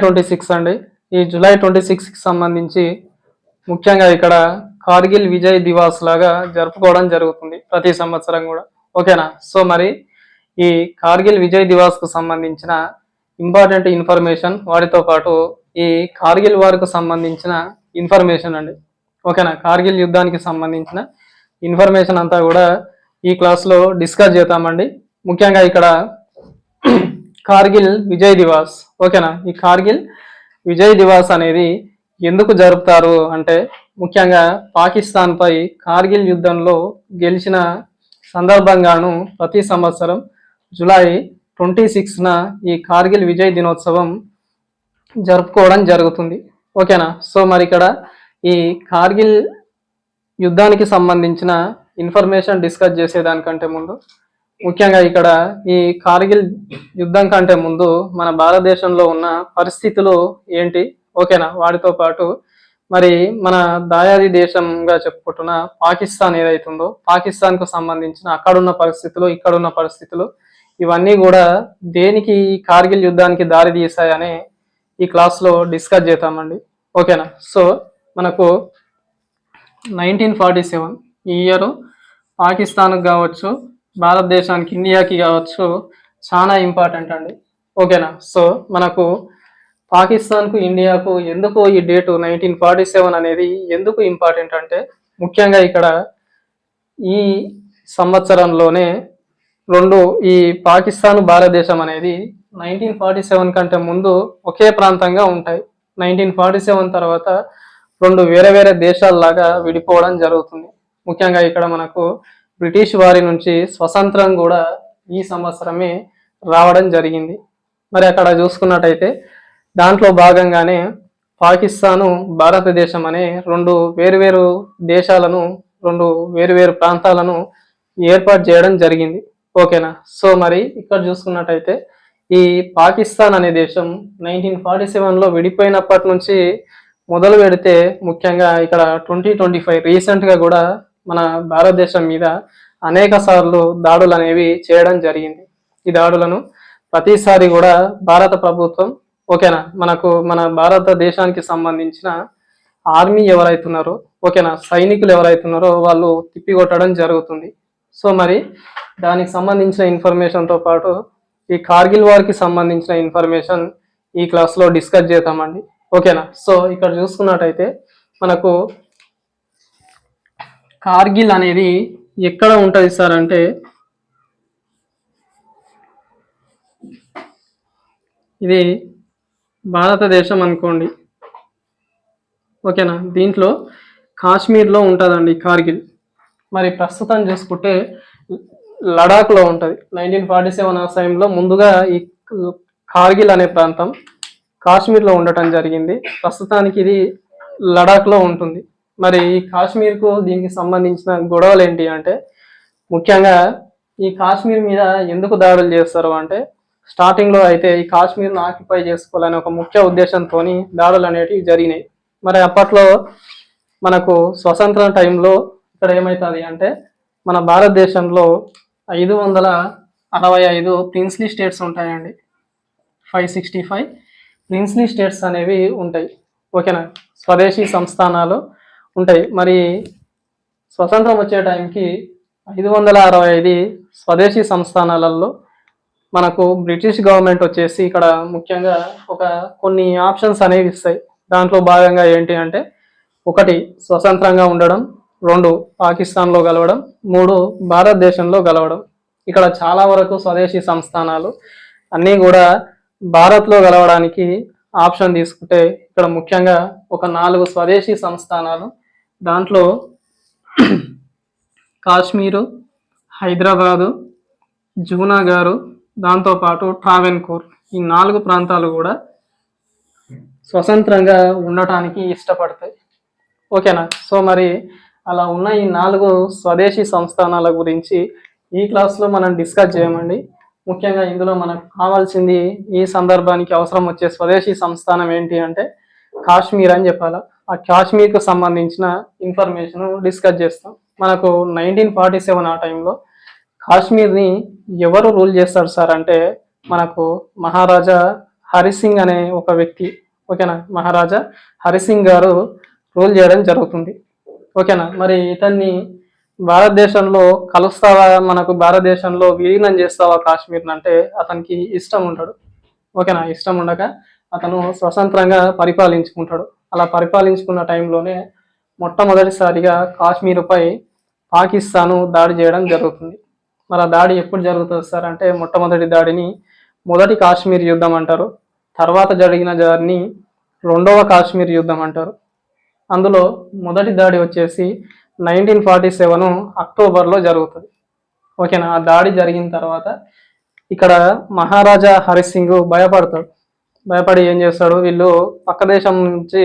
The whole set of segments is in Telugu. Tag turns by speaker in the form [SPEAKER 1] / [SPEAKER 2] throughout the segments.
[SPEAKER 1] ట్వంటీ సిక్స్ అండి. ఈ జూలై ట్వంటీ సిక్స్కి సంబంధించి ముఖ్యంగా ఇక్కడ కార్గిల్ విజయ్ దివాస్ లాగా జరుపుకోవడం జరుగుతుంది ప్రతి సంవత్సరం కూడా. ఓకేనా? సో మరి ఈ కార్గిల్ విజయ్ దివాస్కు సంబంధించిన ఇంపార్టెంట్ ఇన్ఫర్మేషన్ వాటితో పాటు ఈ కార్గిల్ వార్కు సంబంధించిన ఇన్ఫర్మేషన్ అండి. ఓకేనా? కార్గిల్ యుద్ధానికి సంబంధించిన ఇన్ఫర్మేషన్ అంతా కూడా ఈ క్లాస్లో డిస్కస్ చేద్దామండి. ముఖ్యంగా ఇక్కడ కార్గిల్ విజయ్ దివాస్. ఓకేనా? ఈ కార్గిల్ విజయ్ దివాస్ అనేది ఎందుకు జరుపుతారు అంటే ముఖ్యంగా పాకిస్తాన్పై కార్గిల్ యుద్ధంలో గెలిచిన సందర్భంగాను ప్రతి సంవత్సరం జూలై ట్వంటీ సిక్స్న ఈ కార్గిల్ విజయ్ దినోత్సవం జరుపుకోవడం జరుగుతుంది. ఓకేనా? సో మరి ఇక్కడ ఈ కార్గిల్ యుద్ధానికి సంబంధించిన ఇన్ఫర్మేషన్ డిస్కస్ చేసేదానికంటే ముందు ముఖ్యంగా ఇక్కడ ఈ కార్గిల్ యుద్ధం కంటే ముందు మన భారతదేశంలో ఉన్న పరిస్థితులు ఏంటి? ఓకేనా? వాటితో పాటు మరి మన దాయాది దేశంగా చెప్పుకుంటున్న పాకిస్తాన్ ఏదైతుందో పాకిస్తాన్కు సంబంధించిన అక్కడున్న పరిస్థితులు ఇక్కడున్న పరిస్థితులు ఇవన్నీ కూడా దేనికి ఈ కార్గిల్ యుద్ధానికి దారి తీసాయని ఈ క్లాస్లో డిస్కస్ చేద్దామండి. ఓకేనా? సో మనకు నైన్టీన్ ఫార్టీ సెవెన్ ఈ ఇయర్ పాకిస్తాన్కు కావచ్చు భారతదేశానికి ఇండియాకి కావచ్చు చాలా ఇంపార్టెంట్ అండి. ఓకేనా? సో మనకు పాకిస్తాన్కు ఇండియాకు ఎందుకు ఈ డేటు నైన్టీన్ ఫార్టీ సెవెన్ అనేది ఎందుకు ఇంపార్టెంట్ అంటే ముఖ్యంగా ఇక్కడ ఈ సంవత్సరంలోనే రెండు ఈ పాకిస్తాన్ భారతదేశం అనేది నైన్టీన్ ఫార్టీ సెవెన్ కంటే ముందు ఒకే ప్రాంతంగా ఉంటాయి. నైన్టీన్ ఫార్టీ సెవెన్ తర్వాత రెండు వేరే వేరే దేశాల్లాగా విడిపోవడం జరుగుతుంది. ముఖ్యంగా ఇక్కడ మనకు బ్రిటిష్ వారి నుంచి స్వతంత్రం కూడా ఈ సంవత్సరమే రావడం జరిగింది. మరి అక్కడ చూసుకున్నట్టయితే దాంట్లో భాగంగానే పాకిస్తాను భారతదేశం అనే రెండు వేరువేరు దేశాలను రెండు వేరువేరు ప్రాంతాలను ఏర్పాటు చేయడం జరిగింది. ఓకేనా? సో మరి ఇక్కడ చూసుకున్నట్టయితే ఈ పాకిస్తాన్ అనే దేశం నైన్టీన్ ఫార్టీ సెవెన్లో విడిపోయినప్పటి నుంచి మొదలు పెడితే ముఖ్యంగా ఇక్కడ ట్వంటీ ట్వంటీ ఫైవ్ రీసెంట్గా కూడా మన భారతదేశం మీద అనేక సార్లు దాడులు అనేవి చేయడం జరిగింది. ఈ దాడులను ప్రతిసారి కూడా భారత ప్రభుత్వం ఓకేనా మనకు మన భారతదేశానికి సంబంధించిన ఆర్మీ ఎవరైతున్నారో ఓకేనా సైనికులు ఎవరైతున్నారో వాళ్ళు తిప్పికొట్టడం జరుగుతుంది. సో మరి దానికి సంబంధించిన ఇన్ఫర్మేషన్తో పాటు ఈ కార్గిల్ వార్కి సంబంధించిన ఇన్ఫర్మేషన్ ఈ క్లాస్లో డిస్కస్ చేద్దామండి. ఓకేనా సో ఇక్కడ చూసుకున్నట్టయితే మనకు కార్గిల్ అనేది ఎక్కడ ఉంటుంది సార్ అంటే ఇది భారతదేశం అనుకోండి. ఓకేనా? దీంట్లో కాశ్మీర్లో ఉంటుందండి కార్గిల్. మరి ప్రస్తుతం చూసుకుంటే లడాఖ్లో ఉంటుంది. నైన్టీన్ ఫార్టీ సెవెన్ ఆ సమయంలో ముందుగా ఈ కార్గిల్ అనే ప్రాంతం కాశ్మీర్లో ఉండటం జరిగింది. ప్రస్తుతానికి ఇది లడాక్లో ఉంటుంది. మరి ఈ కాశ్మీర్కు దీనికి సంబంధించిన గొడవలు ఏంటి అంటే ముఖ్యంగా ఈ కాశ్మీర్ మీద ఎందుకు దాడులు చేస్తారు అంటే స్టార్టింగ్లో అయితే ఈ కాశ్మీర్ను ఆక్యుపై చేసుకోవాలనే ఒక ముఖ్య ఉద్దేశంతో దాడులు అనేటివి జరిగినాయి. మరి అప్పట్లో మనకు స్వతంత్ర టైంలో ఇక్కడ ఏమవుతుంది అంటే మన భారతదేశంలో ఐదు వందల అరవై ఐదు ప్రిన్స్లీ స్టేట్స్ ఉంటాయండి. Five sixty five princely states అనేవి ఉంటాయి. ఓకేనా? స్వదేశీ సంస్థానాలు ఉంటాయి. మరి స్వతంత్రం వచ్చే టైంకి ఐదు వందల అరవై ఐదు స్వదేశీ సంస్థానాలలో మనకు బ్రిటిష్ గవర్నమెంట్ వచ్చేసి ఇక్కడ ముఖ్యంగా ఒక కొన్ని ఆప్షన్స్ అనేవి ఇస్తాయి. దాంట్లో భాగంగా ఏంటి అంటే ఒకటి స్వతంత్రంగా ఉండడం రెండు పాకిస్తాన్లో గలవడం మూడు భారతదేశంలో గలవడం ఇక్కడ చాలా వరకు స్వదేశీ సంస్థానాలు అన్నీ కూడా భారత్లో గలవడానికి ఆప్షన్ తీసుకుంటే ఇక్కడ ముఖ్యంగా ఒక నాలుగు స్వదేశీ సంస్థానాలు దాంట్లో కాశ్మీరు హైదరాబాదు జూనాగారు దాంతోపాటు ట్రావెన్కూర్ ఈ నాలుగు ప్రాంతాలు కూడా స్వతంత్రంగా ఉండటానికి ఇష్టపడతాయి. ఓకేనా? సో మరి అలా ఉన్న ఈ నాలుగు స్వదేశీ సంస్థానాల గురించి ఈ క్లాస్లో మనం డిస్కస్ చేయమండి. ముఖ్యంగా ఇందులో మనకు కావాల్సింది ఈ సందర్భానికి అవసరం వచ్చే స్వదేశీ సంస్థానం ఏంటి అంటే కాశ్మీర్ అని చెప్పాలా. ఆ కాశ్మీర్కు సంబంధించిన ఇన్ఫర్మేషన్ డిస్కస్ చేస్తాం. మనకు నైన్టీన్ ఫార్టీ సెవెన్ ఆ టైంలో కాశ్మీర్ని ఎవరు రూల్ చేస్తారు సార్ అంటే మనకు మహారాజా హరిసింగ్ అనే ఒక వ్యక్తి ఓకేనా? మహారాజా హరిసింగ్ గారు రూల్ చేయడం జరుగుతుంది. ఓకేనా? మరి ఇతన్ని భారతదేశంలో కలుస్తావా? మనకు భారతదేశంలో విలీనం చేస్తావా కాశ్మీర్ అంటే అతనికి ఇష్టం ఉంటాడు. ఓకేనా? ఇష్టం ఉండక అతను స్వతంత్రంగా పరిపాలించుకుంటాడు. అలా పరిపాలించుకున్న టైంలోనే మొట్టమొదటిసారిగా కాశ్మీరుపై పాకిస్తాను దాడి చేయడం జరుగుతుంది. మరి ఆ దాడి ఎప్పుడు జరుగుతుంది సార్? అంటే మొట్టమొదటి దాడిని మొదటి కాశ్మీర్ యుద్ధం అంటారు. తర్వాత జరిగిన దాడిని రెండవ కాశ్మీర్ యుద్ధం అంటారు. అందులో మొదటి దాడి వచ్చేసి నైన్టీన్ ఫార్టీ సెవెన్ అక్టోబర్లో జరుగుతుంది. ఓకేనా? ఆ దాడి జరిగిన తర్వాత ఇక్కడ మహారాజా హరి సింగ్ భయపడతాడు. భయపడి ఏం చేస్తాడు? వీళ్ళు పక్క దేశం నుంచి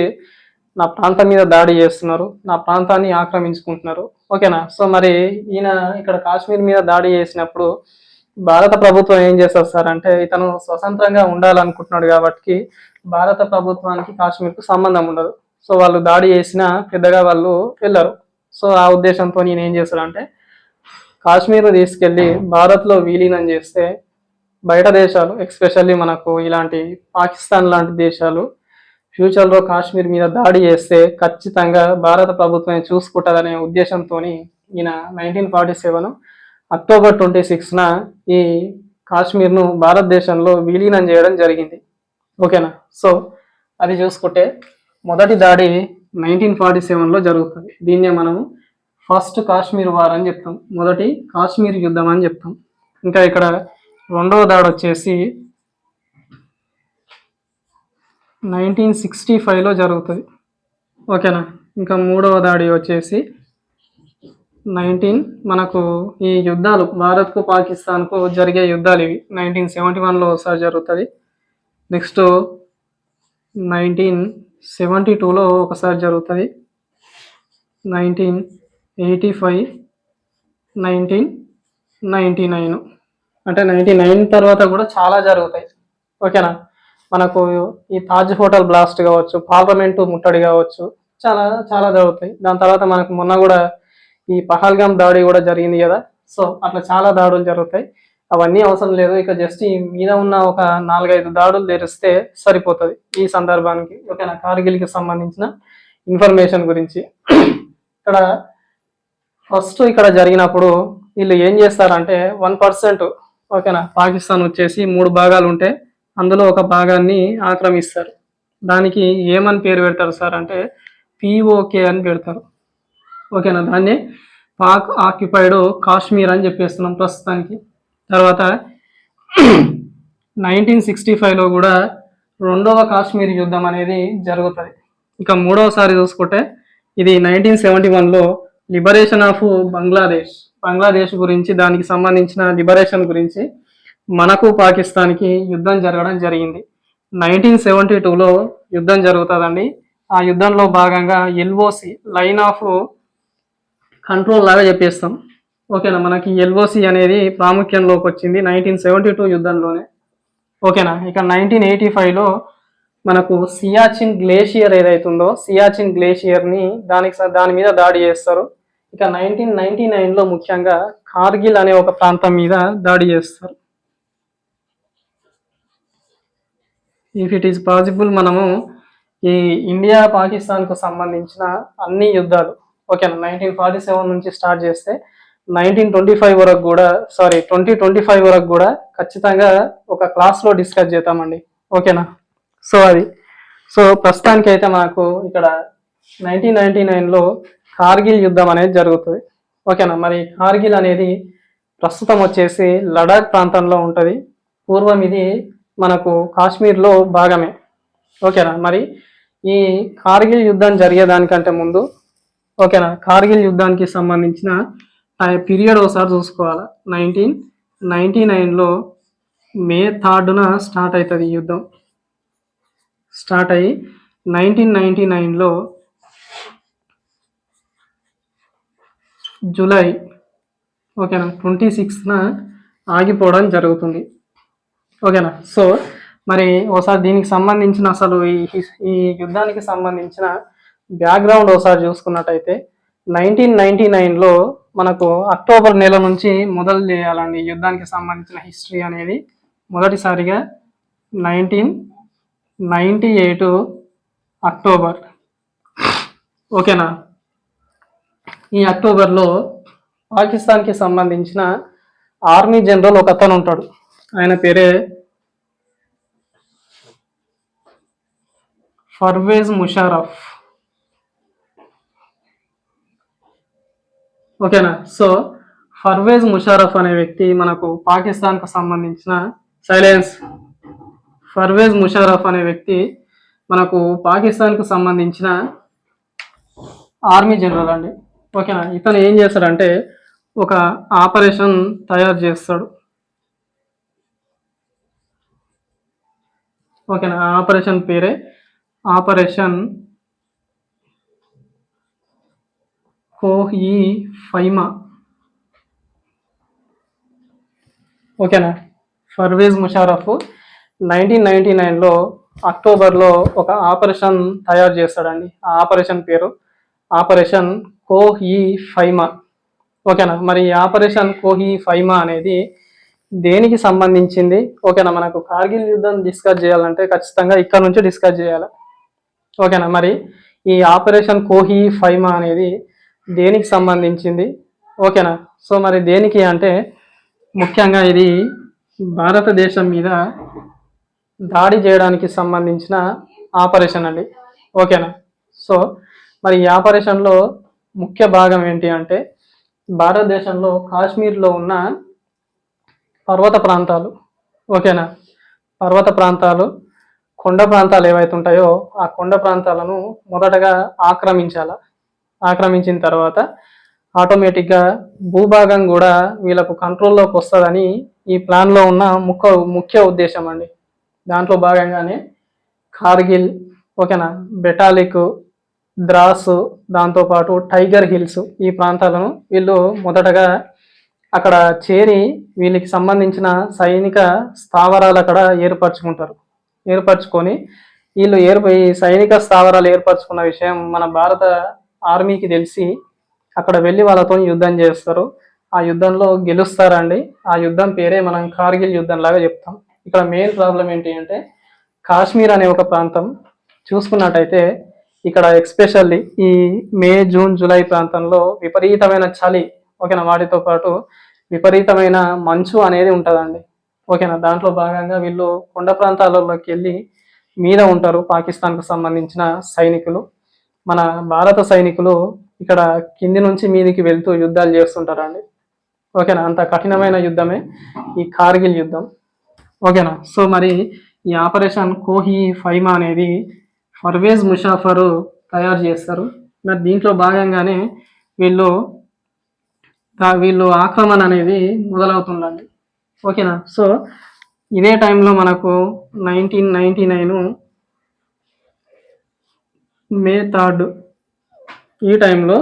[SPEAKER 1] నా ప్రాంతం మీద దాడి చేస్తున్నారు. నా ప్రాంతాన్ని ఆక్రమించుకుంటున్నారు. ఓకేనా? సో మరి ఈయన ఇక్కడ కాశ్మీర్ మీద దాడి చేసినప్పుడు భారత ప్రభుత్వం ఏం చేస్తారు సార్? అంటే ఇతను స్వతంత్రంగా ఉండాలనుకుంటున్నాడు కాబట్టి భారత ప్రభుత్వానికి కాశ్మీర్కు సంబంధం ఉండదు. సో వాళ్ళు దాడి చేసినా పెద్దగా వాళ్ళు వెళ్ళరు. సో ఆ ఉద్దేశంతో నేను ఏం చేస్తాడంటే కాశ్మీర్ తీసుకెళ్ళి భారత్లో విలీనం చేస్తే బయట దేశాలు ఎక్స్పెషల్లీ మనకు ఇలాంటి పాకిస్తాన్ లాంటి దేశాలు ఫ్యూచర్లో కాశ్మీర్ మీద దాడి చేస్తే ఖచ్చితంగా భారత ప్రభుత్వం చూసుకుంటుందనే ఉద్దేశంతో ఈయన nineteen forty seven October twenty సిక్స్న ఈ కాశ్మీర్ను భారతదేశంలో విలీనం చేయడం జరిగింది. ఓకేనా? సో అది చూసుకుంటే మొదటి దాడి నైన్టీన్ ఫార్టీ సెవెన్లో జరుగుతుంది. దీన్నే మనము ఫస్ట్ కాశ్మీర్ వార్ అని చెప్తాం. మొదటి కాశ్మీర్ యుద్ధం అని చెప్తాం. ఇంకా ఇక్కడ రెండవ దాడి వచ్చేసి నైన్టీన్ సిక్స్టీ ఫైవ్లో జరుగుతుంది. ఓకేనా? ఇంకా మూడవ దాడి వచ్చేసి నైన్టీన్ మనకు ఈ యుద్ధాలు భారత్కు పాకిస్తాన్కు జరిగే యుద్ధాలు ఇవి. నైన్టీన్ సెవెంటీ వన్లో ఒకసారి జరుగుతుంది. నెక్స్ట్ నైన్టీన్ సెవెంటీ టూలో ఒకసారి జరుగుతుంది. Nineteen eighty five nineteen ninety nine అంటే నైంటీ నైన్ తర్వాత కూడా చాలా జరుగుతాయి. ఓకేనా? మనకు ఈ తాజ్ హోటల్ బ్లాస్ట్ కావచ్చు పార్లమెంటు ముట్టడి కావచ్చు చాలా చాలా జరుగుతాయి. దాని తర్వాత మనకు మొన్న కూడా ఈ పహల్గామ్ దాడి కూడా జరిగింది కదా? సో అట్లా చాలా దాడులు జరుగుతాయి. అవన్నీ అవసరం లేదు. ఇక జస్ట్ ఈ మీద ఉన్న ఒక నాలుగైదు దాడులు తెరిస్తే సరిపోతుంది ఈ సందర్భానికి. ఓకేనా? కార్గిల్కి సంబంధించిన ఇన్ఫర్మేషన్ గురించి. ఇక్కడ ఫస్ట్ ఇక్కడ జరిగినప్పుడు వీళ్ళు ఏం చేస్తారంటే వన్ పర్సెంట్ ఓకేనా? పాకిస్తాన్ వచ్చేసి మూడు భాగాలు ఉంటే అందులో ఒక భాగాన్ని ఆక్రమిస్తారు. దానికి ఏమని పేరు పెడతారు సార్ అంటే పిఓకే అని పెడతారు. ఓకేనా? దాన్ని పాక్ ఆక్యుపైడ్ కాశ్మీర్ అని చెప్పేస్తున్నాం ప్రస్తుతానికి. తర్వాత నైన్టీన్ సిక్స్టీ ఫైవ్లో కూడా రెండవ కాశ్మీర్ యుద్ధం అనేది జరుగుతుంది. ఇక మూడవసారి చూసుకుంటే ఇది నైన్టీన్ సెవెంటీ వన్లో లిబరేషన్ ఆఫ్ బంగ్లాదేశ్. బంగ్లాదేశ్ గురించి దానికి సంబంధించిన లిబరేషన్ గురించి మనకు పాకిస్తాన్కి యుద్ధం జరగడం జరిగింది. నైన్టీన్ సెవెంటీ టూలో యుద్ధం జరుగుతుందండి. ఆ యుద్ధంలో భాగంగా ఎల్ఓసి లైన్ ఆఫ్ కంట్రోల్ లాగా చెప్పేస్తాం. ఓకేనా? మనకి ఎల్ఓసి అనేది ప్రాముఖ్యంలోకి వచ్చింది నైన్టీన్ సెవెంటీ టూ యుద్ధంలోనే. ఓకేనా? ఇక నైన్టీన్ ఎయిటీ ఫైవ్లో మనకు సియాచిన్ గ్లేషియర్ ఏదైతుందో సియాచిన్ గ్లేషియర్ని దానికి దాని మీద దాడి చేస్తారు. ఇక నైన్టీన్ నైన్టీ నైన్లో ముఖ్యంగా కార్గిల్ అనే ఒక ప్రాంతం మీద దాడి చేస్తారు. ఇఫ్ ఇట్ ఈస్ పాసిబుల్ మనము ఈ ఇండియా పాకిస్తాన్కు సంబంధించిన అన్ని యుద్ధాలు ఓకేనా నైన్టీన్ ఫార్టీ సెవెన్ నుంచి స్టార్ట్ చేస్తే నైన్టీన్ ట్వంటీ ఫైవ్ వరకు కూడా సారీ ట్వంటీ ట్వంటీ ఫైవ్ వరకు కూడా ఖచ్చితంగా ఒక క్లాస్లో డిస్కస్ చేద్దామండి. ఓకేనా? సో అది. సో ప్రస్తుతానికైతే అయితే మనకు ఇక్కడ నైన్టీన్ నైన్టీ నైన్లో కార్గిల్ యుద్ధం అనేది జరుగుతుంది. ఓకేనా? మరి కార్గిల్ అనేది ప్రస్తుతం వచ్చేసి లడాక్ ప్రాంతంలో ఉంటుంది. పూర్వం ఇది మనకు కాశ్మీర్లో భాగమే. ఓకేనా? మరి ఈ కార్గిల్ యుద్ధం జరిగేదానికంటే ముందు ఓకేనా? కార్గిల్ యుద్ధానికి సంబంధించిన ఆ పీరియడ్ ఒకసారి చూసుకోవాలి? నైన్టీన్ నైన్టీ నైన్లో మే థర్డ్న స్టార్ట్ అవుతుంది ఈ యుద్ధం. స్టార్ట్ అయ్యి నైన్టీన్ నైన్టీ నైన్లో జూలై ఓకేనా ట్వంటీ సిక్స్న ఆగిపోవడం జరుగుతుంది. ఓకేనా సో మరి ఒకసారి దీనికి సంబంధించిన అసలు ఈ హిస్- ఈ యుద్ధానికి సంబంధించిన బ్యాక్గ్రౌండ్ ఒకసారి చూసుకున్నట్టయితే నైన్టీన్ నైన్టీ నైన్లో మనకు అక్టోబర్ నెల నుంచి మొదలు చేయాలండి యుద్ధానికి సంబంధించిన హిస్టరీ అనేది. మొదటిసారిగా నైన్టీన్ నైంటీ ఎయిట్ అక్టోబర్. ఓకేనా ఈ అక్టోబర్లో పాకిస్తాన్కి సంబంధించిన ఆర్మీ జనరల్ ఒక అతను ఉంటాడు. ఆయన పేరే ఫర్వేజ్ ముషారఫ్. ఓకేనా? సో ఫర్వేజ్ ముషారఫ్ అనే వ్యక్తి మనకు పాకిస్తాన్కు సంబంధించిన సైలెన్స్. ఫర్వేజ్ ముషారఫ్ అనే వ్యక్తి మనకు పాకిస్తాన్కు సంబంధించిన ఆర్మీ జనరల్ అండి. ఓకేనా? ఇతను ఏం చేస్తాడంటే ఒక ఆపరేషన్ తయారు చేస్తాడు. ఓకేనా? ఆపరేషన్ పేరే ఆపరేషన్ కోహి ఫైమా ఓకేనా? ఫర్వేజ్ ముషారఫ్ నైన్టీన్ నైన్టీ నైన్లో అక్టోబర్లో ఒక ఆపరేషన్ తయారు చేస్తాడండి. ఆ ఆపరేషన్ పేరు ఆపరేషన్ కోహీ ఫైమా ఓకేనా? మరి ఈ ఆపరేషన్ కోహీ ఫైమా అనేది దేనికి సంబంధించింది? ఓకేనా? మనకు కార్గిల్ యుద్ధం డిస్కస్ చేయాలంటే ఖచ్చితంగా ఇక్కడ నుంచి డిస్కస్ చేయాలి. ఓకేనా? మరి ఈ ఆపరేషన్ కోహీ ఫైమా అనేది దేనికి సంబంధించింది? ఓకేనా? సో మరి దేనికి అంటే ముఖ్యంగా ఇది భారతదేశం మీద దాడి చేయడానికి సంబంధించిన ఆపరేషన్ అండి. ఓకేనా? సో మరి ఈ ఆపరేషన్లో ముఖ్య భాగం ఏంటి అంటే భారతదేశంలో కాశ్మీర్లో ఉన్న పర్వత ప్రాంతాలు. ఓకేనా? పర్వత ప్రాంతాలు కొండ ప్రాంతాలు ఏవైతే ఉంటాయో ఆ కొండ ప్రాంతాలను మొదటగా ఆక్రమించాల. ఆక్రమించిన తర్వాత ఆటోమేటిక్గా భూభాగం కూడా వీళ్ళకు కంట్రోల్లోకి వస్తుందని ఈ ప్లాన్లో ఉన్న ముఖ్య ముఖ్య ఉద్దేశం అండి. దాంట్లో భాగంగానే కార్గిల్ ఓకేనా? బెటాలిక్ ద్రాస్ దాంతోపాటు టైగర్ హిల్స్ ఈ ప్రాంతాలను వీళ్ళు మొదటగా అక్కడ చేరి వీళ్ళకి సంబంధించిన సైనిక స్థావరాలు అక్కడ ఏర్పరచుకుంటారు. ఏర్పరచుకొని వీళ్ళు ఏర్ప ఈ సైనిక స్థావరాలు ఏర్పరచుకున్న విషయం మన భారత ఆర్మీకి తెలిసి అక్కడ వెళ్ళి వాళ్ళతో యుద్ధం చేస్తారు. ఆ యుద్ధంలో గెలుస్తారండి. ఆ యుద్ధం పేరే మనం కార్గిల్ యుద్ధం లాగా చెప్తాం. ఇక్కడ మెయిన్ ప్రాబ్లం ఏంటి అంటే కాశ్మీర్ అనే ఒక ప్రాంతం చూసుకున్నట్టయితే ఇక్కడ ఎక్స్పెషల్లీ ఈ మే జూన్ జూలై ప్రాంతంలో విపరీతమైన చలి ఓకేనా వాటితో పాటు విపరీతమైన మంచు అనేది ఉంటుందండి. ఓకేనా దాంట్లో భాగంగా వీళ్ళు కొండ ప్రాంతాలలోకి వెళ్ళి మీద ఉంటారు పాకిస్తాన్కు సంబంధించిన సైనికులు. మన భారత సైనికులు ఇక్కడ కింది నుంచి మీదికి వెళ్తూ యుద్ధాలు చేస్తుంటారండి. ఓకేనా అంత కఠినమైన యుద్ధమే ఈ కార్గిల్ యుద్ధం. ఓకేనా సో మరి ఈ ఆపరేషన్ కోహి ఫైమా అనేది పర్వేజ్ ముషాఫరు తయారు చేస్తారు. మరి దీంట్లో భాగంగానే వీళ్ళు వీళ్ళు ఆక్రమణ అనేది మొదలవుతుందండి. ఓకేనా? సో ఇదే టైంలో మనకు nineteen ninety nine May third ఈ టైంలో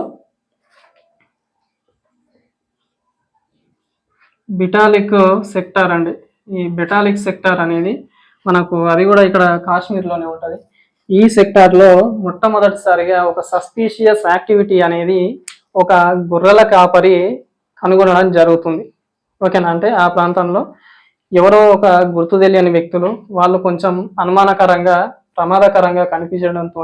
[SPEAKER 1] బిటాలిక్ సెక్టార్ అండి. ఈ బెటాలిక్ సెక్టార్ అనేది మనకు అది కూడా ఇక్కడ కాశ్మీర్లోనే ఉంటుంది. ఈ సెక్టార్లో మొట్టమొదటిసారిగా ఒక సస్పీషియస్ యాక్టివిటీ అనేది ఒక గొర్రెల కాపరి కనుగొనడం జరుగుతుంది. ఓకేనా? అంటే ఆ ప్రాంతంలో ఎవరో ఒక గుర్తు తెలియని వ్యక్తులు వాళ్ళు కొంచెం అనుమానకరంగా ప్రమాదకరంగా కనిపించడంతో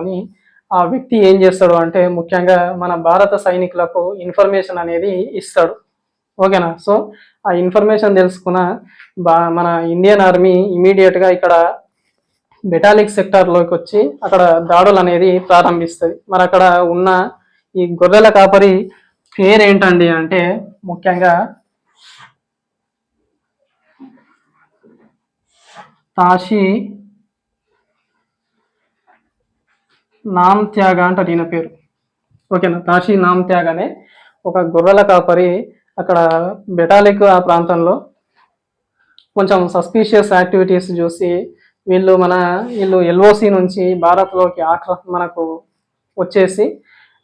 [SPEAKER 1] ఆ వ్యక్తి ఏం చేస్తాడు అంటే ముఖ్యంగా మన భారత సైనికులకు ఇన్ఫర్మేషన్ అనేది ఇస్తాడు. ఓకేనా? సో ఆ ఇన్ఫర్మేషన్ తెలుసుకున్న బా మన ఇండియన్ ఆర్మీ ఇమీడియట్గా ఇక్కడ బెటాలిక్ సెక్టార్లోకి వచ్చి అక్కడ దాడులు అనేది ప్రారంభిస్తుంది. మరి అక్కడ ఉన్న ఈ గొర్రెల కాపరి పేరు ఏంటండి అంటే ముఖ్యంగా తాషి నామ్ త్యాగ అంటారు ఈయన పేరు. ఓకేనా? తాషి నామ్ త్యాగ్ అనే ఒక గొర్రెల కాపరి అక్కడ బెటాలిక్ ఆ ప్రాంతంలో కొంచెం సస్పీషియస్ యాక్టివిటీస్ చూసి వీళ్ళు మన వీళ్ళు ఎల్ఓసి నుంచి భారత్లోకి ఆక్ర మనకు వచ్చేసి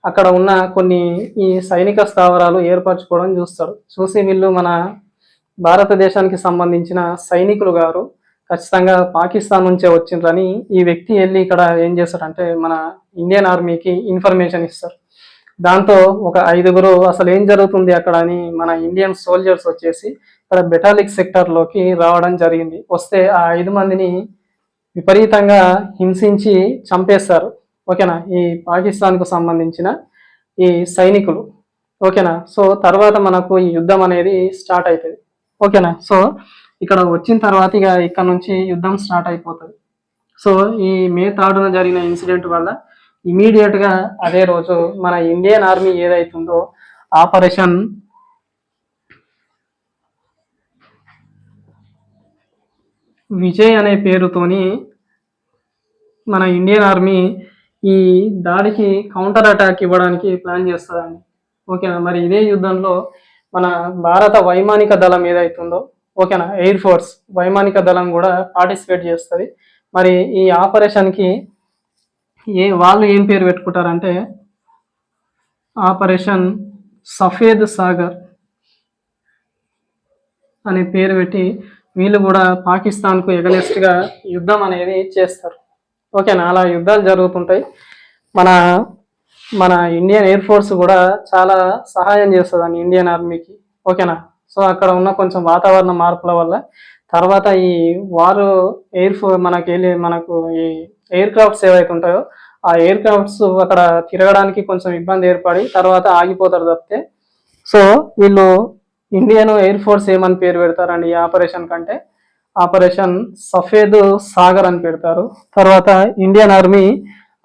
[SPEAKER 1] అక్కడ ఉన్న కొన్ని ఈ సైనిక స్థావరాలు ఏర్పరచుకోవడం చూస్తారు. చూసి వీళ్ళు మన భారతదేశానికి సంబంధించిన సైనికులు గారు ఖచ్చితంగా పాకిస్తాన్ నుంచే వచ్చిండ్రని ఈ వ్యక్తి వెళ్ళి ఇక్కడ ఏం చేస్తారంటే మన ఇండియన్ ఆర్మీకి ఇన్ఫర్మేషన్ ఇస్తారు. దాంతో ఒక ఐదుగురు అసలు ఏం జరుగుతుంది అక్కడ అని మన ఇండియన్ సోల్జర్స్ వచ్చేసి ఇక్కడ బెటాలిక్ సెక్టర్లోకి రావడం జరిగింది. వస్తే ఆ ఐదు మందిని విపరీతంగా హింసించి చంపేస్తారు. ఓకేనా? ఈ పాకిస్తాన్కు సంబంధించిన ఈ సైనికులు. ఓకేనా? సో తర్వాత మనకు ఈ యుద్ధం అనేది స్టార్ట్ అవుతుంది ఓకేనా? సో ఇక్కడ వచ్చిన తర్వాత ఇక ఇక్కడ నుంచి యుద్ధం స్టార్ట్ అయిపోతుంది. సో ఈ మే థర్డ్న జరిగిన ఇన్సిడెంట్ వల్ల ఇమీడియట్గా అదే రోజు మన ఇండియన్ ఆర్మీ ఏదైతుందో ఆపరేషన్ విజయ్ అనే పేరుతోని మన ఇండియన్ ఆర్మీ ఈ దాడికి కౌంటర్ అటాక్ ఇవ్వడానికి ప్లాన్ చేస్తుందండి. ఓకేనా? మరి ఇదే యుద్ధంలో మన భారత వైమానిక దళం ఏదైతుందో ఓకేనా? ఎయిర్ ఫోర్స్ వైమానిక దళం కూడా పార్టిసిపేట్ చేస్తుంది. మరి ఈ ఆపరేషన్కి ఏ వాళ్ళు ఏం పేరు పెట్టుకుంటారంటే ఆపరేషన్ సఫేద్ సాగర్ అనే పేరు పెట్టి వీళ్ళు కూడా పాకిస్తాన్కు ఎగలెస్ట్గా యుద్ధం అనేది చేస్తారు. ఓకేనా? అలా యుద్ధాలు జరుగుతుంటాయి. మన మన ఇండియన్ ఎయిర్ ఫోర్స్ కూడా చాలా సహాయం చేస్తుంది ఇండియన్ ఆర్మీకి. ఓకేనా? సో అక్కడ ఉన్న కొంచెం వాతావరణ మార్పుల వల్ల తర్వాత ఈ వారు ఎయిర్ ఫోర్ మనకి వెళ్ళి మనకు ఈ ఎయిర్ క్రాఫ్ట్స్ ఏవైతే ఉంటాయో ఆ ఎయిర్ క్రాఫ్ట్స్ అక్కడ తిరగడానికి కొంచెం ఇబ్బంది ఏర్పడి తర్వాత ఆగిపోతారు తప్పితే. సో వీళ్ళు ఇండియన్ ఎయిర్ ఫోర్స్ ఏమని పేరు పెడతారండి? ఈ ఆపరేషన్ కంటే? ఆపరేషన్ సఫేద్ సాగర్ అని పెడతారు. తర్వాత ఇండియన్ ఆర్మీ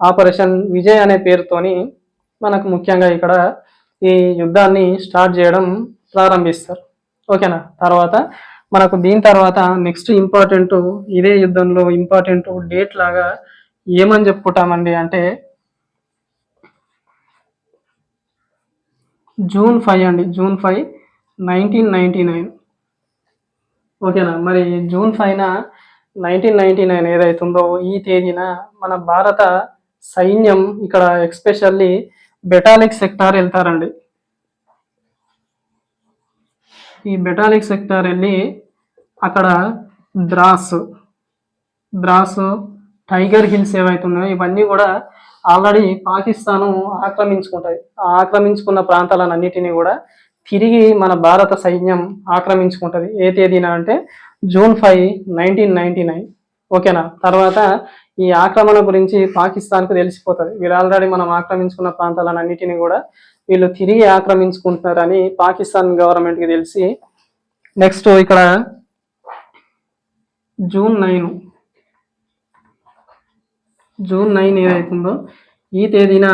[SPEAKER 1] ఆపరేషన్ విజయ్ అనే పేరుతోని మనకు ముఖ్యంగా ఇక్కడ ఈ యుద్ధాన్ని స్టార్ట్ చేయడం ప్రారంభిస్తారు. ఓకేనా? తర్వాత మనకు దీని తర్వాత నెక్స్ట్ ఇంపార్టెంట్ ఇదే యుద్ధంలో ఇంపార్టెంట్ డేట్ లాగా ఏమని చెప్పుకుంటామండి అంటే జూన్ ఫైవ్ అండి. June five nineteen ninety nine. ఓకేనా? మరి జూన్ ఫైన నైన్టీన్ నైన్టీ నైన్ ఏదైతుందో ఈ తేదీన మన భారత సైన్యం ఇక్కడ ఎక్స్పెషల్లీ బెటాలిక్ సెక్టార్ వెళ్తారండి ఈ బెటాలిక్ సెక్టార్ వెళ్ళి అక్కడ ద్రాస్ ద్రాస్ టైగర్ హిల్స్ ఏవైతున్నాయో ఇవన్నీ కూడా ఆల్రెడీ పాకిస్తాను ఆక్రమించుకుంటాయి. ఆ ఆక్రమించుకున్న ప్రాంతాలన్నిటినీ కూడా తిరిగి మన భారత సైన్యం ఆక్రమించుకుంటుంది. ఏ తేదీన అంటే June five nineteen ninety nine ఓకేనా? తర్వాత ఈ ఆక్రమణ గురించి పాకిస్తాన్కు తెలిసిపోతుంది. వీళ్ళు ఆల్రెడీ మనం ఆక్రమించుకున్న ప్రాంతాలన్నిటిని కూడా వీళ్ళు తిరిగి ఆక్రమించుకుంటున్నారని పాకిస్తాన్ గవర్నమెంట్కి తెలిసి నెక్స్ట్ ఇక్కడ జూన్ నైన్. జూన్ నైన్ ఏదైతుందో ఈ తేదీన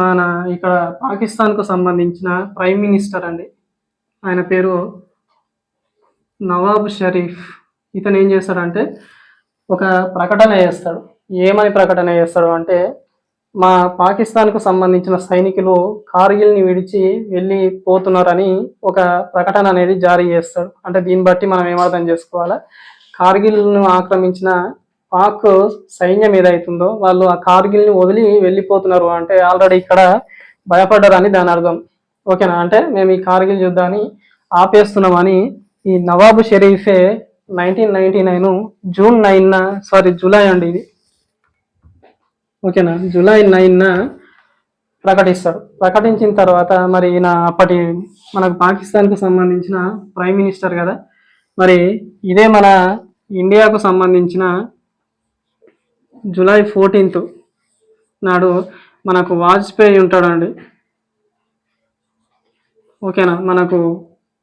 [SPEAKER 1] మన ఇక్కడ పాకిస్తాన్కు సంబంధించిన ప్రైమ్ మినిస్టర్ అండి ఆయన పేరు నవాబ్ షరీఫ్. ఇతను ఏం చేస్తాడంటే ఒక ప్రకటన చేస్తాడు. ఏమని ప్రకటన చేస్తాడు అంటే మా పాకిస్తాన్కు సంబంధించిన సైనికులు కార్గిల్ని విడిచి వెళ్ళి పోతున్నారని ఒక ప్రకటన అనేది జారీ చేస్తాడు. అంటే దీన్ని బట్టి మనం ఏమర్థం చేసుకోవాలా? కార్గిల్ను ఆక్రమించిన పాక్ సైన్యం ఏదైతుందో వాళ్ళు ఆ కార్గిల్ని వదిలి వెళ్ళిపోతున్నారు అంటే ఆల్రెడీ ఇక్కడ భయపడ్డారని దాని అర్థం. ఓకేనా? అంటే మేము ఈ కార్గిల్ యుద్ధాన్ని ఆపేస్తున్నామని ఈ నవాబు షరీఫే nineteen ninety nine June nine sorry July అండి ఇది. ఓకేనా? జూలై నైన్ ప్రకటిస్తాడు. ప్రకటించిన తర్వాత మరి ఈయన అప్పటి మనకు పాకిస్తాన్కి సంబంధించిన ప్రైమ్ మినిస్టర్ కదా మరి ఇదే మన ఇండియాకు సంబంధించిన జూలై ఫోర్టీన్త్ నాడు మనకు వాజ్పేయి ఉంటాడండి. ఓకేనా? మనకు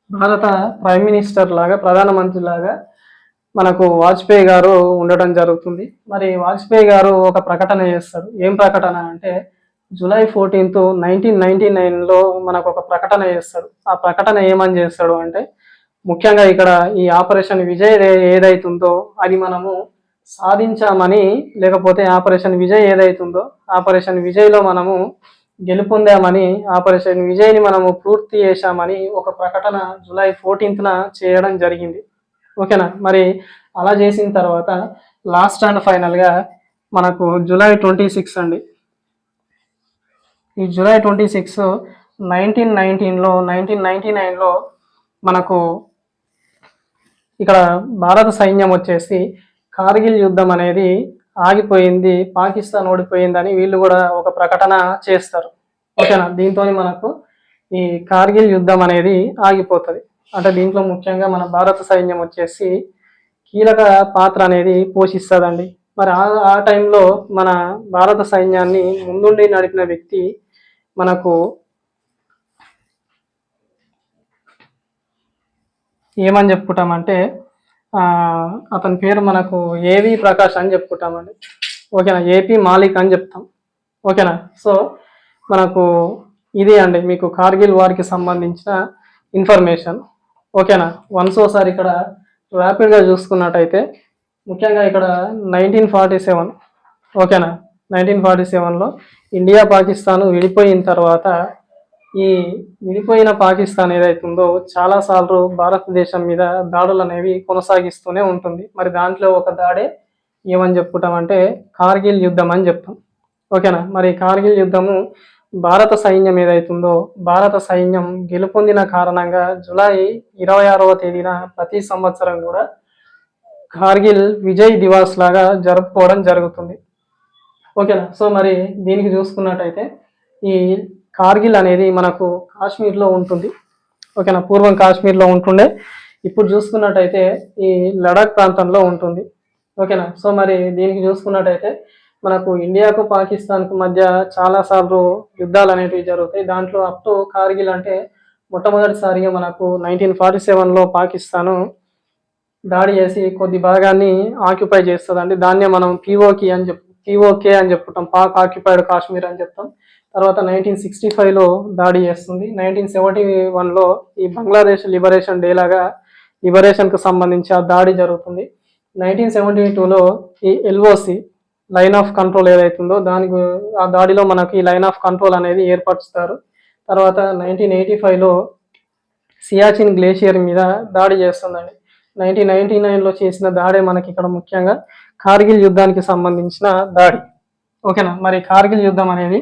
[SPEAKER 1] భారత ప్రైమ్ మినిస్టర్ లాగా ప్రధానమంత్రి లాగా మనకు వాజ్పేయి గారు ఉండటం జరుగుతుంది. మరి వాజ్పేయి గారు ఒక ప్రకటన చేస్తాడు ఏం ప్రకటన అంటే జూలై ఫోర్టీన్త్ నైన్టీన్ నైన్టీ నైన్లో మనకు ఒక ప్రకటన చేస్తాడు ఆ ప్రకటన ఏమని చేస్తాడు అంటే ముఖ్యంగా ఇక్కడ ఈ ఆపరేషన్ విజయ్ ఏదైతుందో అది మనము సాధించామని లేకపోతే ఆపరేషన్ విజయ్ ఏదైతుందో ఆపరేషన్ విజయ్లో మనము గెలుపొందామని ఆపరేషన్ విజయ్ని మనము పూర్తి చేశామని ఒక ప్రకటన జూలై ఫోర్టీన్త్న చేయడం జరిగింది. ఓకేనా? మరి అలా చేసిన తర్వాత లాస్ట్ అండ్ ఫైనల్గా మనకు జూలై ట్వంటీ సిక్స్ అండి. ఈ జూలై ట్వంటీ సిక్స్ నైన్టీన్ నైన్టీన్లో నైన్టీన్ నైన్టీ నైన్లో మనకు ఇక్కడ భారత సైన్యం వచ్చేసి కార్గిల్ యుద్ధం అనేది ఆగిపోయింది పాకిస్తాన్ ఓడిపోయిందని వీళ్ళు కూడా ఒక ప్రకటన చేస్తారు. ఓకేనా? దీంతో మనకు ఈ కార్గిల్ యుద్ధం అనేది ఆగిపోతుంది. అంటే దీంట్లో ముఖ్యంగా మన భారత సైన్యం వచ్చేసి కీలక పాత్ర అనేది పోషిస్తుందండి. మరి ఆ ఆ టైంలో మన భారత సైన్యాన్ని ముందుండి నడిపిన వ్యక్తి మనకు ఏమని చెప్పుకుంటామంటే అతని పేరు మనకు ఏవి ప్రకాష్ అని చెప్పుకుంటామండి. ఓకేనా? ఏపీ మాలిక్ అని చెప్తాం. ఓకేనా? సో మనకు ఇది అండి. మీకు కార్గిల్ వారికి సంబంధించిన ఇన్ఫర్మేషన్. ఓకేనా? వన్స్ ఓసారి ఇక్కడ ర్యాపిడ్గా చూసుకున్నట్టయితే ముఖ్యంగా ఇక్కడ నైన్టీన్ ఫార్టీ సెవెన్. ఓకేనా? నైన్టీన్ ఫార్టీ సెవెన్లో ఇండియా పాకిస్తాన్ విడిపోయిన తర్వాత ఈ విడిపోయిన పాకిస్తాన్ ఏదైతుందో చాలాసార్లు భారతదేశం మీద దాడులు అనేవి కొనసాగిస్తూనే ఉంటుంది. మరి దాంట్లో ఒక దాడే ఏమని చెప్పుకుంటామంటే కార్గిల్ యుద్ధం అని చెప్తాం. ఓకేనా? మరి కార్గిల్ యుద్ధము భారత సైన్యం ఏదైతుందో భారత సైన్యం గెలుపొందిన కారణంగా జూలై ఇరవై ఆరవ తేదీన ప్రతి సంవత్సరం కూడా కార్గిల్ విజయ్ దివాస్ లాగా జరుపుకోవడం జరుగుతుంది. ఓకేనా? సో మరి దీనికి చూసుకున్నట్టయితే ఈ కార్గిల్ అనేది మనకు కాశ్మీర్లో ఉంటుంది. ఓకేనా? పూర్వం కాశ్మీర్లో ఉంటుండే. ఇప్పుడు చూసుకున్నట్టయితే ఈ లడాక్ ప్రాంతంలో ఉంటుంది. ఓకేనా? సో మరి దీనికి చూసుకున్నట్టయితే మనకు ఇండియాకు పాకిస్తాన్కు మధ్య చాలా సార్లు యుద్ధాలు అనేటివి జరుగుతాయి. దాంట్లో అప్ టు కార్గిల్ అంటే మొట్టమొదటిసారిగా మనకు నైన్టీన్ ఫార్టీ సెవెన్లో పాకిస్తాను దాడి చేసి కొద్ది భాగాన్ని ఆక్యుపై చేస్తుందండి. దాన్నే మనం పీఓకి అని చెప్ పీఓకే అని చెప్పుకుంటాం. పాక్ ఆక్యుపైడ్ కాశ్మీర్ అని చెప్తాం. తర్వాత నైన్టీన్ సిక్స్టీ ఫైవ్లో దాడి చేస్తుంది. నైన్టీన్ సెవెంటీ వన్లో ఈ బంగ్లాదేశ్ లిబరేషన్ డే లాగా లిబరేషన్కు సంబంధించి ఆ దాడి జరుగుతుంది. నైన్టీన్ సెవెంటీ టూలో ఈ ఎల్ఓసి లైన్ ఆఫ్ కంట్రోల్ ఏదైతుందో దానికి ఆ దాడిలో మనకి ఈ లైన్ ఆఫ్ కంట్రోల్ అనేది ఏర్పరుస్తారు. తర్వాత నైన్టీన్ ఎయిటీ ఫైవ్లో సియాచిన్ గ్లేషియర్ మీద దాడి చేస్తుందండి. నైన్టీన్ నైన్టీ నైన్లో చేసిన దాడే మనకి ఇక్కడ ముఖ్యంగా కార్గిల్ యుద్ధానికి సంబంధించిన దాడి. ఓకేనా? మరి కార్గిల్ యుద్ధం అనేది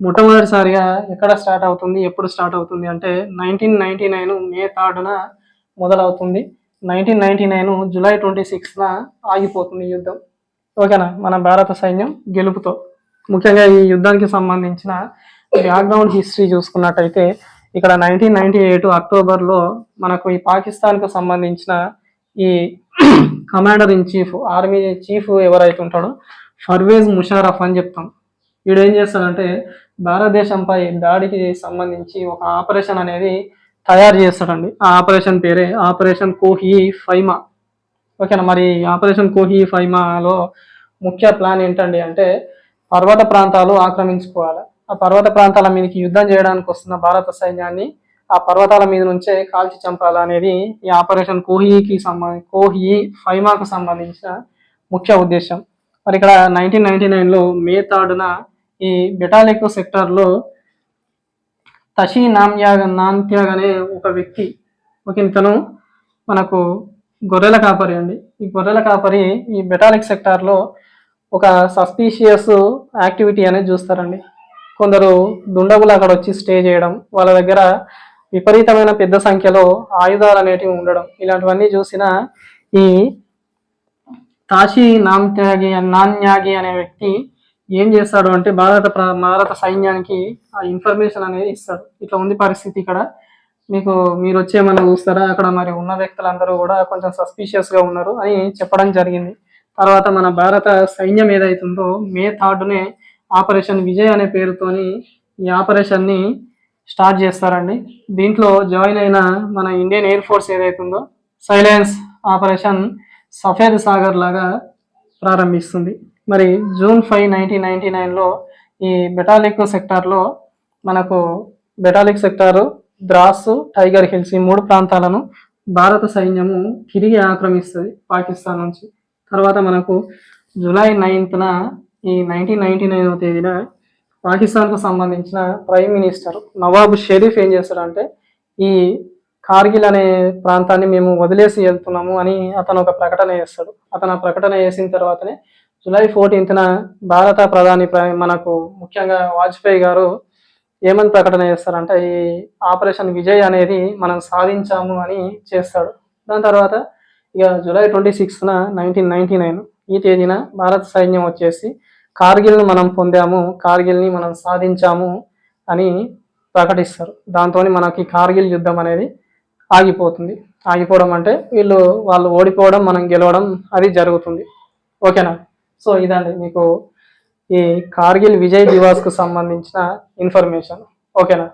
[SPEAKER 1] మొట్టమొదటిసారిగా ఎక్కడ స్టార్ట్ అవుతుంది ఎప్పుడు స్టార్ట్ అవుతుంది అంటే నైన్టీన్ నైన్టీ నైన్ మే థర్డ్న మొదలవుతుంది. Nineteen ninety nine July twenty సిక్స్న ఆగిపోతుంది యుద్ధం. ఓకేనా? మన భారత సైన్యం గెలుపుతో. ముఖ్యంగా ఈ యుద్ధానికి సంబంధించిన బ్యాక్గ్రౌండ్ హిస్టరీ చూసుకున్నట్టయితే ఇక్కడ నైన్టీన్ నైన్టీ ఎయిట్ అక్టోబర్లో మనకు ఈ పాకిస్తాన్కు సంబంధించిన ఈ commander in chief army chief ఎవరైతే ఉంటాడో ఫర్వేజ్ ముషారఫ్ అని చెప్తాం. వీడు ఏం చేస్తాడంటే భారతదేశంపై దాడికి సంబంధించి ఒక ఆపరేషన్ అనేది తయారు చేస్తాడండి. ఆ ఆపరేషన్ పేరే ఆపరేషన్ కోహి ఫైమా. ఓకేనా? మరి ఈ ఆపరేషన్ కోహి ఫైమాలో ముఖ్య ప్లాన్ ఏంటండి అంటే పర్వత ప్రాంతాలు ఆక్రమించుకోవాలి. ఆ పర్వత ప్రాంతాల మీదకి యుద్ధం చేయడానికి వస్తున్న భారత సైన్యాన్ని ఆ పర్వతాల మీద నుంచే కాల్చి చంపాలి అనేది ఈ ఆపరేషన్ కోహీకి సంబంధి కోహి ఫైమాకు సంబంధించిన ముఖ్య ఉద్దేశం. మరి ఇక్కడ నైన్టీన్ నైన్టీ నైన్లో మే థర్డ్న ఈ బెటాలిక్ సెక్టార్లో తషి నామ్యాగ్ నాంత్యాగ్ అనే ఒక వ్యక్తి ఒక ఇతను మనకు గొర్రెల కాపరి అండి. ఈ గొర్రెల కాపరి ఈ బెటాలిక్ సెక్టార్లో ఒక సస్పీషియస్ యాక్టివిటీ అనేది చూస్తారండి. కొందరు దుండగులు అక్కడ వచ్చి స్టే చేయడం వాళ్ళ దగ్గర విపరీతమైన పెద్ద సంఖ్యలో ఆయుధాలు అనేటివి ఉండడం ఇలాంటివన్నీ చూసిన ఈ తాషి నామ్త్యాగి నాన్యాగి అనే వ్యక్తి ఏం చేస్తాడు అంటే భారత ప్ర- భారత సైన్యానికి ఆ ఇన్ఫర్మేషన్ అనేది ఇస్తాడు. ఇట్లా ఉంది పరిస్థితి ఇక్కడ. మీకు మీరు వచ్చేమన్నా చూస్తారా? అక్కడ మరి ఉన్న వ్యక్తులందరూ కూడా కొంచెం సస్పీషియస్గా ఉన్నారు అని చెప్పడం జరిగింది. తర్వాత మన భారత సైన్యం ఏదైతుందో మే థర్డ్నే ఆపరేషన్ విజయ్ అనే పేరుతోని ఈ ఆపరేషన్ని స్టార్ట్ చేస్తారండి. దీంట్లో జాయిన్ అయిన మన ఇండియన్ ఎయిర్ ఫోర్స్ ఏదైతుందో సైలెన్స్ ఆపరేషన్ సఫేద్ సాగర్ లాగా ప్రారంభిస్తుంది. మరి జూన్ ఫైవ్ నైన్టీన్ నైన్టీ నైన్లో ఈ బెటాలిక్ సెక్టార్లో మనకు Batalik sector Dras tiger hills ఈ మూడు ప్రాంతాలను భారత సైన్యము తిరిగి ఆక్రమిస్తుంది పాకిస్తాన్ నుంచి. తర్వాత మనకు జూలై నైన్త్న ఈ నైన్టీన్ నైన్టీ నైన్ తేదీన పాకిస్తాన్కు సంబంధించిన ప్రైమ్ మినిస్టర్ నవాబ్ షరీఫ్ ఏం చేస్తాడంటే ఈ కార్గిల్ అనే ప్రాంతాన్ని మేము వదిలేసి వెళ్తున్నాము అని అతను ఒక ప్రకటన చేస్తాడు. అతను ఆ ప్రకటన చేసిన తర్వాతనే జూలై ఫోర్టీన్త్న భారత ప్రధాని మనకు ముఖ్యంగా వాజ్పేయి గారు ఏమని ప్రకటన చేస్తారంటే ఈ ఆపరేషన్ విజయ్ అనేది మనం సాధించాము అని చేస్తాడు. దాని తర్వాత ఇక జూలై ట్వంటీ సిక్స్త్న నైన్టీన్ నైన్టీ నైన్ ఈ తేదీన భారత సైన్యం వచ్చేసి కార్గిల్ను మనం పొందాము కార్గిల్ని మనం సాధించాము అని ప్రకటిస్తారు. దాంతో మనకి కార్గిల్ యుద్ధం అనేది ఆగిపోతుంది. ఆగిపోవడం అంటే వీళ్ళు వాళ్ళు ఓడిపోవడం మనం గెలవడం అది జరుగుతుంది. ఓకేనా? సో ఇదండి మీకు ఈ కార్గిల్ విజయ్ దివాస్కు సంబంధించిన ఇన్ఫర్మేషన్. ఓకేనా?